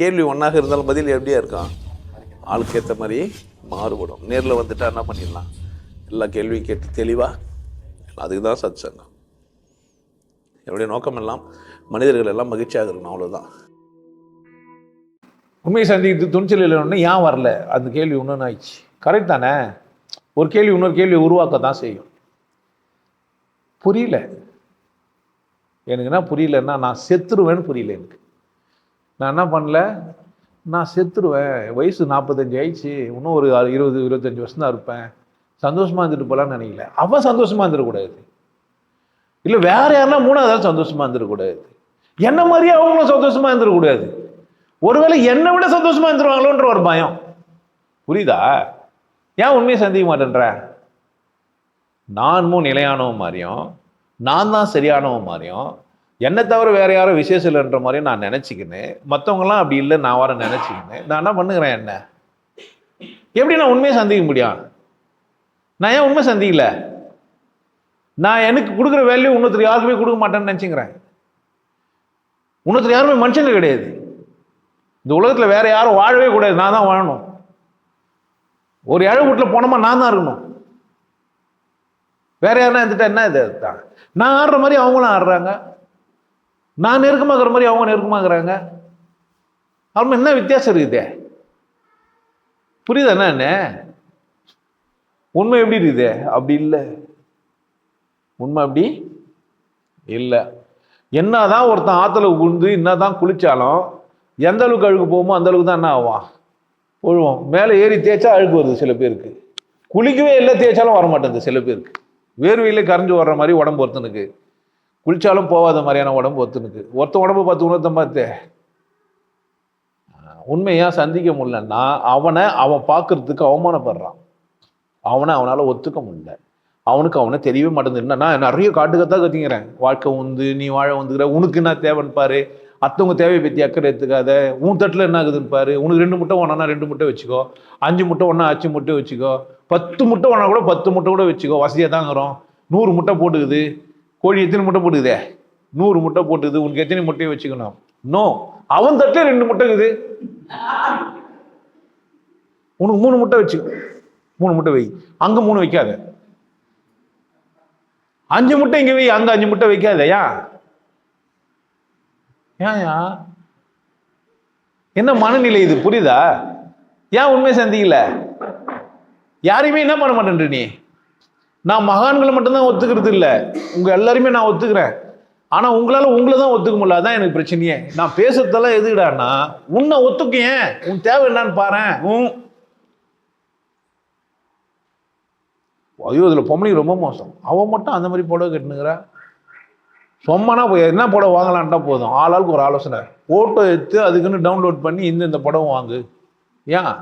கேள்வி ஒன்றாக இருந்தாலும் பதில் எப்படியா இருக்கும்? ஆளுக்கு ஏற்ற மாதிரி மாறுபடும். நேரில் வந்துட்டா என்ன பண்ணிடலாம்? எல்லா கேள்வியும் கேட்டு தெளிவாக அதுக்கு தான் சத் சங்கம் என்னுடைய நோக்கம் எல்லாம் மனிதர்கள் எல்லாம் மகிழ்ச்சியாக இருக்கணும் அவ்வளோதான் உண்மையை சந்திக்கு துணிச்சல் இல்லைன்னு ஏன் வரல? அந்த கேள்வி ஒன்று ஆயிடுச்சு. கரெக்ட் தானே? ஒரு கேள்வி இன்னொரு கேள்வி உருவாக்க தான் செய்யும். புரியல. எனக்கு என்ன புரியலன்னா நான் செத்துருவேன்னு புரியல எனக்கு. நான் என்ன பண்ணல? நான் செத்துருவேன். வயசு நாற்பத்தஞ்சு ஆயிடுச்சு. இன்னும் ஒரு இருபது இருபத்தஞ்சி வருஷம் தான் இருப்பேன். சந்தோஷமாக இருந்துட்டு போகலான்னு நினைக்கல. அவன் சந்தோஷமாக இருந்துடக்கூடாது. இல்லை வேறு யாருன்னா மூணாவது சந்தோஷமாக இருந்துடக்கூடாது. என்ன மாதிரியே அவங்களும் சந்தோஷமாக இருந்துடக்கூடாது. ஒருவேளை என்னை விட சந்தோஷமாக இருந்துருவாங்களோன்ற ஒரு பயம். புரியுதா? ஏன் உண்மையை சந்திக்க மாட்டேன்ற? நானும் நிலையானவன் மாதிரியும் நான் தான் சரியானவன் மாதிரியும் என்னை தவிர வேற யாரும் விசேஷம் இல்லைன்ற மாதிரியும் நான் நினச்சிக்கினேன். மற்றவங்களாம் அப்படி இல்லை நான் வர நினச்சிக்கினேன். நான் என்ன பண்ணுகிறேன் என்ன? எப்படி நான் உண்மையை சந்திக்க முடியும்? நான் ஏன் உண்மை சந்திக்கல? நான் எனக்கு கொடுக்குற வேல்யூ இன்னொருத்தர் யாருக்குமே கொடுக்க மாட்டேன்னு நினச்சிக்கிறேன். இன்னொருத்தர் யாருமே மனுஷங்க கிடையாது. இந்த உலகத்தில் வேற யாரும் வாழவே கூடாது. நான் தான் வாழணும். ஒரு ஏழை வீட்டில் போனோமா நான் தான் இருக்கணும். வேற யாருன்னா இருந்துட்டா என்ன இது? தான் நான் ஆடுற மாதிரி அவங்களும் ஆடுறாங்க. நான் நெருக்கமாகிற மாதிரி அவங்க நெருக்கமாகறாங்க அவங்க என்ன வித்தியாசம் இருக்குது? புரியுதா என்ன உண்மை எப்படி இருக்குது? அப்படி இல்லை. உண்மை அப்படி இல்லை. என்ன தான் ஒருத்தன் ஆற்றுல உழுந்து என்னதான் குளித்தாலும் எந்த அளவுக்கு அழுக்கு போகுமோ அந்த அளவுக்கு தான் என்ன ஆவான்? ஒழுவோம் மேலே ஏறி தேய்ச்சா அழுக்கு வருது சில பேருக்கு. குளிக்கவே இல்லை தேய்ச்சாலும் வர மாட்டேங்குது சில பேருக்கு. வேர்வையிலே கரைஞ்சி வர்ற மாதிரி உடம்பு ஒருத்தனுக்கு. குளித்தாலும் போகாத மாதிரியான உடம்பு ஒருத்தனுக்கு ஒருத்தன் உடம்பு பார்த்து இன்னொருத்தன் பார்த்து. உண்மையாக சந்திக்க முடியலன்னா அவனை அவன் பார்க்கறதுக்கு அவமானப்படுறான். அவனை அவனால் ஒத்துக்க முடியல. அவனுக்கு அவனை தெரியவே மாட்டேங்குது. நான் நிறைய காட்டுக்கத்தான் கத்திங்கிறேன் வாழ்க்கை உந்து நீ வாழ வந்துக்கிற உனக்கு என்ன தேவைன்னு பாரு. அத்தவங்க தேவையை பற்றி அக்கறை எடுத்துக்காத. உன் தட்டில் என்ன ஆகுதுன்னு பாரு. உனக்கு ரெண்டு முட்டை ஒன்றா ரெண்டு முட்டை வச்சுக்கோ. அஞ்சு முட்டை ஒன்றா அஞ்சு முட்டை வச்சுக்கோ. பத்து முட்டை ஒன்றா கூட பத்து முட்டை கூட வச்சுக்கோ. வசதியாக தாங்கிறோம். நூறு முட்டை போட்டுக்குது. கோழி எத்தனை முட்டை போட்டுக்குதே? நூறு முட்டை போட்டுக்குது. உனக்கு எத்தனை முட்டையை வச்சுக்கணும். நோ அவன் தட்டில் ரெண்டு முட்டை இருக்குது. உனக்கு மூணு முட்டை வச்சு. மூணு முட்டை வை. அங்கே மூணு வைக்காத. அஞ்சு முட்டை இங்கே வை. அங்கே அஞ்சு முட்டை வைக்காத. ஏன் ஏன்யா என்ன மனநிலை இது? புரியுதா? ஏன் உண்மை சந்திக்கல? யாரையுமே என்ன பண்ண மாட்டேன்ற நீ? நான் மகான்களை மட்டும்தான் ஒத்துக்கிறது இல்லை. உங்க எல்லாரையுமே நான் ஒத்துக்கிறேன். ஆனா உங்களால உங்களை தான் ஒத்துக்க முடியல. அதான் எனக்கு பிரச்சனையே. நான் பேசுறதெல்லாம் எதுக்குடான்னா உன்னை ஒத்துக்கேன் உன் தேவை என்னன்னு பாரேன். உன் ஐயோ இதுல பொம்பளை ரொம்ப மோசம். அவன் மட்டும் அந்த மாதிரி புடவை கட்டுனுங்கிறா சொம்மனா போய் என்ன புடவை வாங்கலான்ட்டா போதும். ஆளாளுக்கு ஒரு ஆலோசனை. ஃபோட்டோ எடுத்து அதுக்குன்னு டவுன்லோட் பண்ணி இந்த இந்த புடவை வாங்கு. ஏன்?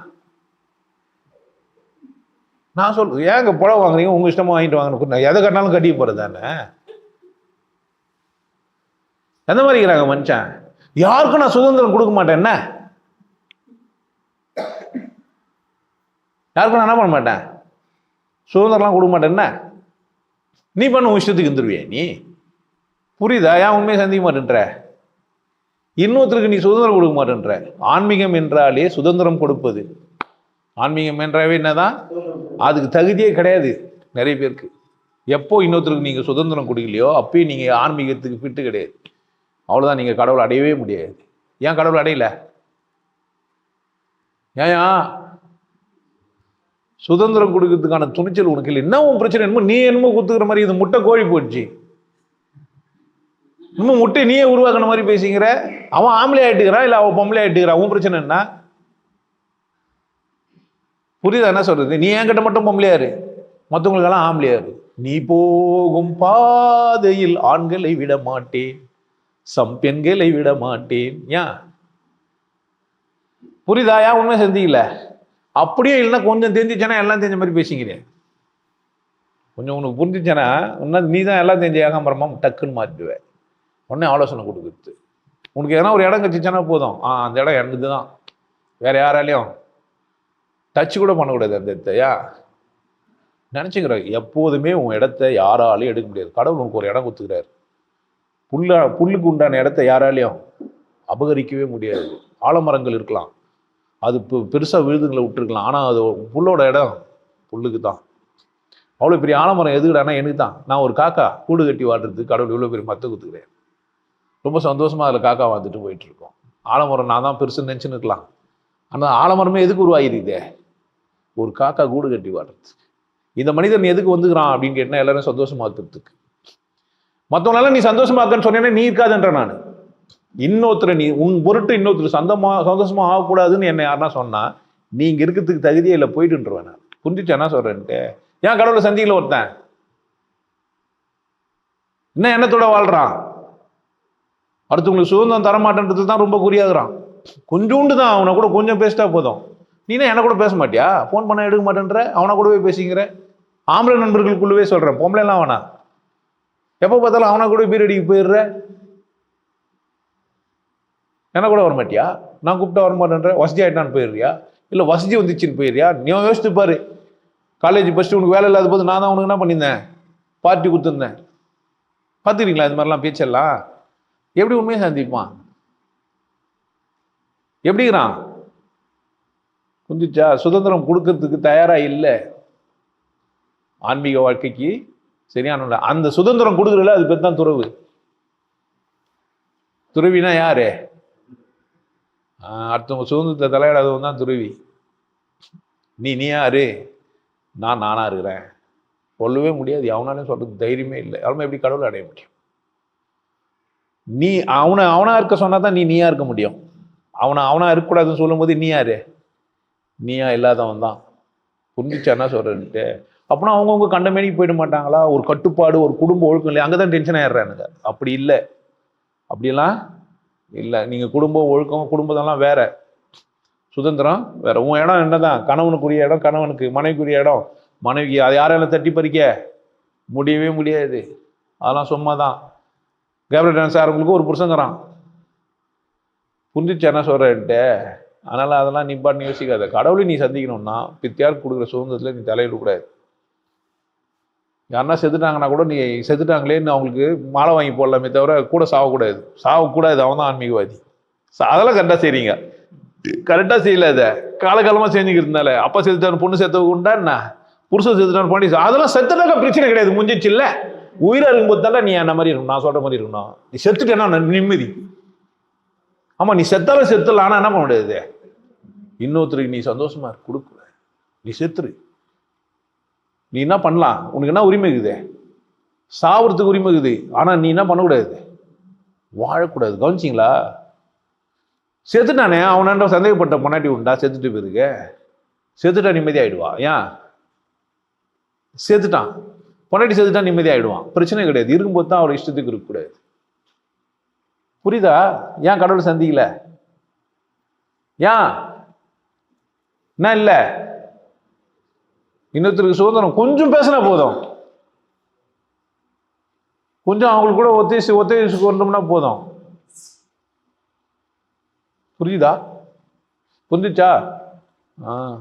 நான் சொல் ஏங்க புடவை வாங்குறீங்க? உங்கள் இஷ்டமாக வாங்கிட்டு வாங்கணும் நான் எதை கட்டினாலும் கட்டி போகிறது தானே? எந்த மாதிரி இருக்கிறாங்க மனுஷன்? யாருக்கும் நான் சுதந்திரம் கொடுக்க மாட்டேன் என்ன? யாருக்கும் நான் என்ன பண்ண மாட்டேன்? சுதந்திரம்லாம் கொடுக்க மாட்டேன் என்ன? நீ பண்ண உன் இஷ்டத்துக்கு இருந்துருவியே நீ. புரியுதா? ஏன் உண்மையை சந்திக்க மாட்டேன்ற? இன்னொருத்தருக்கு நீ சுதந்திரம் கொடுக்க மாட்டேன்ற. ஆன்மீகம் என்றாலே சுதந்திரம் கொடுப்பது. ஆன்மீகம் என்றாவே என்னதான்? அதுக்கு தகுதியே கிடையாது நிறைய பேருக்கு. எப்போ இன்னொருத்தருக்கு நீங்கள் சுதந்திரம் கொடுக்கலையோ அப்பயும் நீங்கள் ஆன்மீகத்துக்கு ஃபிட்டு கிடையாது. அவ்வளோதான் நீங்கள் கடவுளை அடையவே முடியாது. ஏன் கடவுளை அடையல? ஏயா சுதந்திரம் கொடுக்கறதுக்கான துணிச்சல் உனக்கு இல்லை. என்ன உன் பிரச்சனை? என்னமோ நீ என்னமோ குத்துக்கிற மாதிரி இது முட்டை கோழி போயிடுச்சு. இன்னும் முட்டை நீயே உருவாக்குன மாதிரி பேசிக்கிற. அவன் ஆம்பளை ஆகிட்டுக்கிறான் இல்லை அவன் பொம்பளை ஆகிட்டுக்கிறான் உன் பிரச்சனை என்ன? புரியுதா என்ன சொல்றது? நீ என்கிட்ட மட்டும் பொம்பளையாரு மற்றவங்களுக்கெல்லாம் ஆம்பளையாரு நீ போகும் பாதையில் ஆண்களை விட மாட்டேன். சம் பெண்களை விட மாட்டேன். ஏன் புரியுதா? ஏன் உண்மை சந்திக்கல. அப்படியே இல்லைன்னா கொஞ்சம் தெரிஞ்சிச்சேன்னா எல்லாம் தெரிஞ்ச மாதிரி பேசிக்கிறேன் கொஞ்சம் உனக்கு புரிஞ்சிச்சேன்னா இன்னும் நீ தான் எல்லாம் தெரிஞ்ச ஏகாம்பரமாக டக்குன்னு மாற்றிடுவேன் உடனே ஆலோசனை கொடுக்குறது. உனக்கு எதனா ஒரு இடம் கச்சிச்சுன்னா போதும். ஆ அந்த இடம் எனது தான் வேற யாராலையும் டச் கூட பண்ணக்கூடாது அந்த இடத்தையா நினச்சிக்கிற எப்போதுமே உன் இடத்த யாராலையும் எடுக்க முடியாது. கடவுள் உனக்கு ஒரு இடம் கொடுத்துக்கிறாரு. புல்ல புல்லுக்கு உண்டான இடத்த யாராலையும் அபகரிக்கவே முடியாது. ஆலமரங்கள் இருக்கலாம். அது பெருசாக விழுதுங்களை விட்டுருக்கலாம். ஆனால் அது புல்லோட இடம் புல்லுக்கு தான். அவ்வளோ பெரிய ஆலமரம் எதுக்குடானா எனக்கு தான். நான் ஒரு காக்கா கூடு கட்டி வாடுறதுக்கு கடவுள் இவ்வளோ பெரிய மத்த கொடுத்துக்கிறேன் ரொம்ப சந்தோஷமாக அதில் காக்கா வாழ்ந்துட்டு போயிட்டுருக்கோம். ஆலமரம் நான் தான் பெருசுன்னு நினச்சின்னு இருக்கலாம். ஆனால் ஆலமரமே எதுக்கு உருவாகிருக்குதே? ஒரு காக்கா கூடு கட்டி வாடுறது. இந்த மனிதன் எதுக்கு வந்துக்கிறான் அப்படின்னு கேட்டால் எல்லாரும் சந்தோஷமாக்குறதுக்கு. மற்றவங்களெல்லாம் நீ சந்தோஷமாக்குன்னு சொன்னேன்னா நீ இருக்காதுன்ற நான். இன்னொருத்தரை நீ உன் பொருட்டு இன்னொருத்தர் சந்தமா சந்தோஷமா ஆகக்கூடாதுன்னு என்னை யாருன்னா சொன்னால் நீங்கள் இருக்கிறதுக்கு தகுதியே இல்லை போயிட்டுருவேன் நான். புரிஞ்சிச்சு என்ன சொல்கிறேன்ட்டு ஏன் கடவுளை சந்தியில் ஒருத்தன்? என்ன எண்ணத்தோட வாழ்கிறான் அடுத்தவங்களுக்கு சுதந்திரம் தரமாட்டேன்றது தான் ரொம்ப குறியாகிறான். கொஞ்சோண்டு தான் அவனை கூட கொஞ்சம் பேசிட்டா போதும். நீ என்ன கூட பேச மாட்டியா ஃபோன் பண்ண எடுக்க மாட்டேன்ற? அவனை கூடவே பேசிக்கிற ஆம்பளை நண்பர்களுக்குள்ளவே சொல்கிறேன் பொம்பளைலாம் அவனா எப்போ பார்த்தாலும் அவனை கூட பீரடிக்கு போயிடுற? என்ன கூட வர மாட்டியா நான் கூப்பிட்டா வர மாட்டேன்ற வசதி ஆயிட்டான்னு போயிடுறியா? இல்லை வசதி வந்துச்சுன்னு போயிடுறியா? நீ யோசித்து பாரு. காலேஜ் ஃபஸ்ட்டு உனக்கு வேலை இல்லாத போது நான் தான் உனக்கு என்ன பண்ணியிருந்தேன்? பார்ட்டி கொடுத்துருந்தேன். பார்த்துக்கிறீங்களா இது மாதிரிலாம் பேச்செல்லாம்? எப்படி உண்மையை சந்திப்பான்? எப்படிங்கிறான் புரிஞ்சிச்சா சுதந்திரம் கொடுக்கறதுக்கு தயாராக இல்லை. ஆன்மீக வாழ்க்கைக்கு சரியான அந்த சுதந்திரம் கொடுக்குறல அது பேர் தான் துறவு. துறவினா யாரு? அடுத்தவங்க சுதந்திரத்தை தலையிடாதவன் தான் துறவி. நீ நீ யாரு? நான் நானாக இருக்கிறேன். சொல்லவே முடியாது. அவனாலையும் சொல்றது தைரியமே இல்லை. அவன் எப்படி கடவுளை அடைய முடியும்? நீ அவனை அவனாக இருக்க சொன்னால் தான் நீ நீயா இருக்க முடியும். அவனை அவனாக இருக்கக்கூடாதுன்னு சொல்லும்போது நீ யாரு? நீயா இல்லாதவன் தான். புரிஞ்சிச்சானா என்ன அப்படின்னா அவங்கவுங்க கண்டமேனிக்கு போயிட மாட்டாங்களா? ஒரு கட்டுப்பாடு ஒரு குடும்ப ஒழுக்கம் இல்லையா? அங்கே தான் டென்ஷன் ஆயிடுறானுங்க. அப்படி இல்லை. அப்படிலாம் இல்லை. நீங்கள் குடும்பம் ஒழுக்கம் குடும்பத்தெல்லாம் வேற. சுதந்திரம் வேற. உன் இடம் என்னதான்? கணவனுக்குரிய இடம் கணவனுக்கு மனைவிக்குரிய இடம். மனைவிக்கு அதை யாரால தட்டி பறிக்க? முடியவே முடியாது. அதெல்லாம் சும்மா தான் கேப்டன் சார் உங்களுக்கு ஒரு புருஷங்கிறான். புரிஞ்சிச்சு என்ன சொல்கிறேன்ட்டு அதனால் அதெல்லாம் நீ யோசிக்காத. கடவுளை நீ சந்திக்கணும்னா பித்தியார் கொடுக்குற சுதந்திரத்தில் நீ தலையிடக்கூடாது யாருன்னா செத்துட்டாங்கன்னா கூட நீ செத்துட்டாங்களேன்னு அவங்களுக்கு மாலை வாங்கி போடலாமே தவிர கூட சாவக்கூடாது சாவக்கூடாது அவன் தான் ஆன்மீகவாதி. அதெல்லாம் கரெக்டாக செய்றீங்க. கரெக்டாக செய்யல அதை. காலகாலமாக செஞ்சுக்கிறதுனால அப்பா செத்துட்டான் பொண்ணு செத்த உண்டா என்ன? புருஷன் செத்துட்டான் பண்ணி அதெல்லாம் செத்துனாக்கா பிரச்சனை கிடையாது. முடிஞ்சிச்சு இல்லை? உயிராக இருக்கும்போது தானே நீ என்ன மாதிரி இருக்கணும்? நான் சொல்கிற மாதிரி இருக்கணும். நீ செத்துட்டேன்னா நிம்மதி. ஆமாம் நீ செத்தாலும் செத்துடலாம். ஆனால் என்ன பண்ண முடியாது? இன்னொருத்தருக்கு நீ சந்தோஷமா இரு, நீ செத்துரு. நீ என்ன பண்ணலாம்? உனக்கு என்ன உரிமை இருக்குது? சாவறதுக்கு உரிமை இருக்குது. ஆனால் நீ என்ன பண்ணக்கூடாது? வாழக்கூடாது. கவனிச்சிங்களா? செத்துட்டானே அவனாண்ட சந்தேகப்பட்ட பொன்னாட்டி உண்டா? செத்துட்டு போயிருக்க. செத்துட்டா நிம்மதி ஏன்? செத்துட்டான். பொன்னாட்டி செத்துட்டா நிம்மதியாயிடுவான். பிரச்சனை கிடையாது. இருக்கும்போது தான் அவர் இஷ்டத்துக்கு இருக்கக்கூடாது. புரியுதா? ஏன் கடவுளை சந்திக்கல? ஏன்? என்ன இல்லை. இன்னொருத்தருக்கு சுதந்திரம். கொஞ்சம் பேசினா போதும். கொஞ்சம் அவங்களுக்கு கூட ஒத்தேசி ஒத்தேசி கொண்டோம்னா போதும். புரியுதா? புரிஞ்சுச்சா? ஆ.